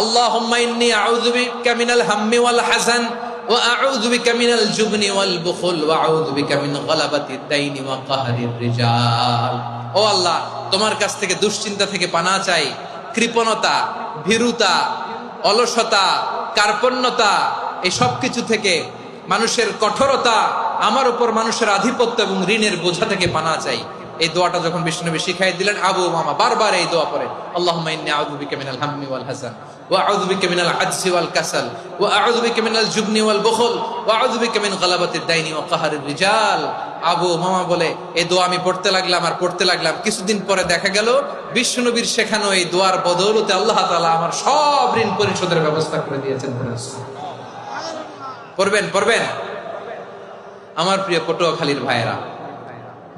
আল্লাহুম্মা ইন্নী আউযু বিকা মিনাল হাম্মি ওয়াল হাসান ওয়া আউযু বিকা মিনাল জুবনি ওয়াল বুখল ওয়া আউযু বিকা মিন গলাবাতিদ দাইনি ওয়া ও আল্লাহ, তোমার কাছ থেকে দুশ্চিন্তা থেকে পানা চাই। কৃপণতা, ভীরুতা, অলসতা, কার্পণ্যতা, এই সব কিছু থেকে মানুষের কঠোরতা, আমার উপর মানুষের আধিপত্য এবং ঋণের বোঝা থেকে পানা চাই। এই দোয়াটা যখন বিষ্ণুনবী শিখাই দিলেন, আবু মামা বারবার এই দোয়া আল্লাহুম্মা ইন্নী মিনাল হাম্মি ওয়াল ওয়া মিনাল ওয়াল কাসাল, ওয়া মিনাল জুবনি ওয়াল বুখল, ওয়া মিন গলাবাতিদ দাইনি ওয়া কাহরির রিজাল। আবু মামা বলে, এই দোয়া আমি পড়তে লাগলাম আর পড়তে লাগলাম। কিছুদিন পরে দেখা গেল বিষ্ণুনবীর শেখানো এই দোয়ার বদৌলতে আল্লাহ তাআলা আমার সব ঋণ পরিশোধের ব্যবস্থা করে দিয়েছেন পড়বেন পড়বেন। আমার প্রিয় পটুয়াখালীর ভাইয়েরা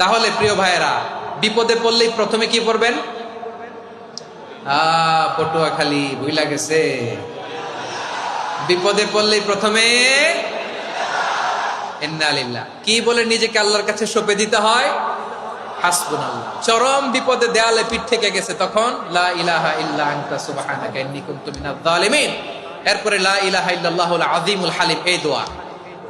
তাহলে প্রিয় ভাইয়েরা, বিপদে পড়লেই প্রথমে কি পড়বেন? পটুয়া খালি ভুইলা গেছে। বিপদে পড়লেই প্রথমে কি বলে নিজেকে আল্লাহর কাছে সঁপে দিতে হয়? চরম বিপদে দেয়ালে পিঠ থেকে গেছে তখন এরপরে লা ইলাহা ইল্লাল্লাহুল আযীমুল হালিম, এই দোয়া।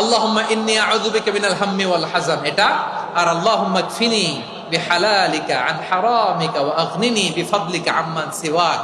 আল্লাহুম্মা ইন্নী আউযু বিকা মিনাল হাম্মি ওয়াল হাজান এটা আর আল্লাহুম্মা কফিনি বিহালালিকা আন হারামিকা ওয়া আগনিনি বিফাদলিকা আম্মান সিওয়াক